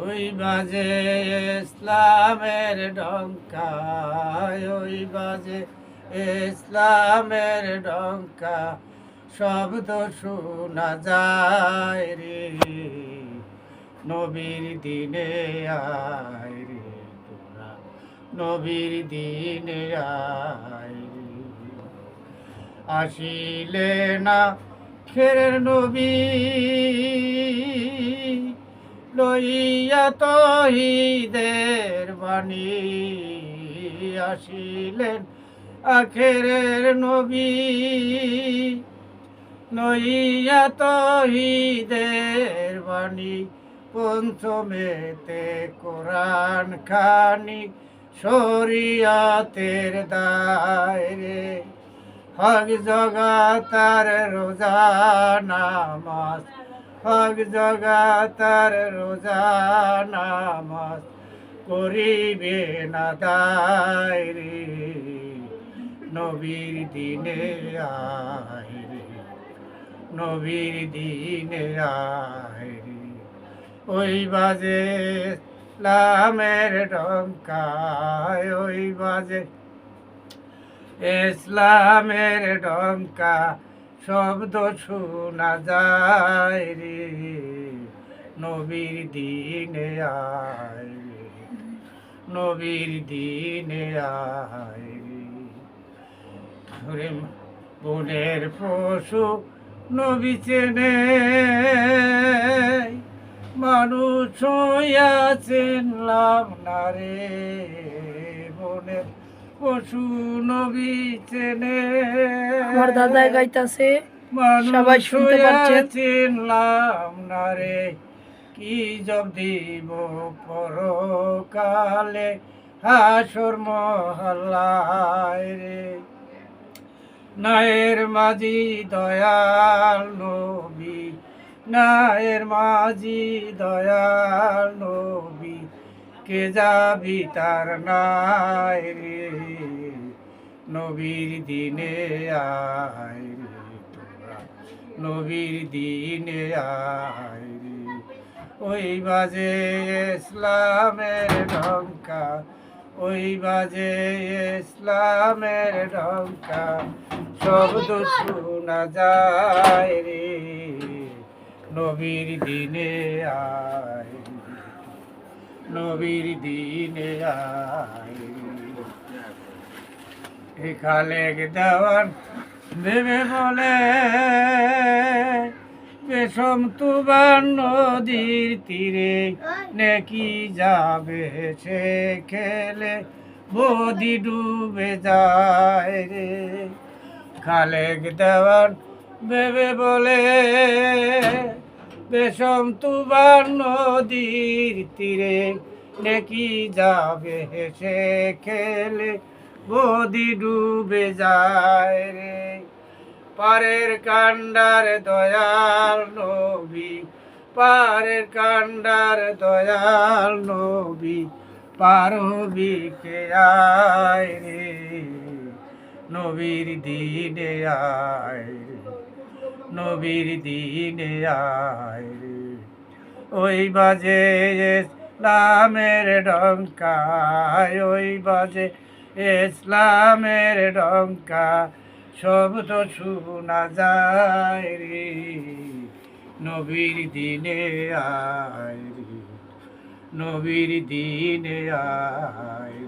ওই বাজে ইসলামের ডঙ্কা ওই বাজে ইসলামের ডঙ্কা শব্দ শোনা যায় রে। নবীর দিনে আয় রে তোরা, নবীর দিনে আয় আসিলে না খেরের নবী লইয়া তহিদের বাণী আসিলেন আখেরের নবী। লইয়া তহিদের বাণী পঞ্চমেতে কোরআন খানি শরিয়াতের দায় রে হক জগাতার রোজা নামাজ হক জগাতার রোজা নামাজ করিবে না দায় রে নবীর দিনে আয় রে নবীর দিনে আয় রে ওই বাজে লামের ডঙ্কায়, ওই বাজে ইসলামের ডঙ্কা শব্দ শোনা যায় রে, নবীর দিনে আয় রে, নবীর দিনে আয় রে। বনের পশু নবী চেনে, মানুষ চিনলাম না রে। পশু নবী চেনে। আমার দাদা গাইতাছে সবাই শুনতে পাচ্ছেন। চিনলাম না রে কি জব দিব পরকালে? হাসর মহল্লায় রে। নায়ের মাঝি দয়াল নবী নায়ের মাঝি দয়াল নবী। কে যাবি তার নাই রে? নবীর দিনে আয় রে তোরা। নবীর দিনে আয় রে। ওই বাজে ইসলামের ডঙ্কা ওই বাজে ইসলামের ডঙ্কা শব্দ শোনা যায় রে। নবীর দিনে আয় নবীর দিনে আয়। এখালে দেওয়ান ভেবে বলে, বেশম তুবার নদীর তীরে নেকি যাবে সে খেলে, বদি ডুবে যায় রে। খালেক দেওয়ান ভেবে বলে বেশম তুবার নদীর তীরে নেকি যাবে হেসে খেলে বদি ডুবে যায় রে। পারের কান্ডার দয়াল নবী, পারের কান্ডার দয়াল নবী, পারবি কে আয় রে? নবীর দিনে আয় রে। নবীর দিনে আয় ওই বাজে ইসলামের ডঙ্কা ওই বাজে ইসলামের ডঙ্কা শব্দ শোনা যায় রে। নবীর দিনে আয় রে, নবীর দিনে আয়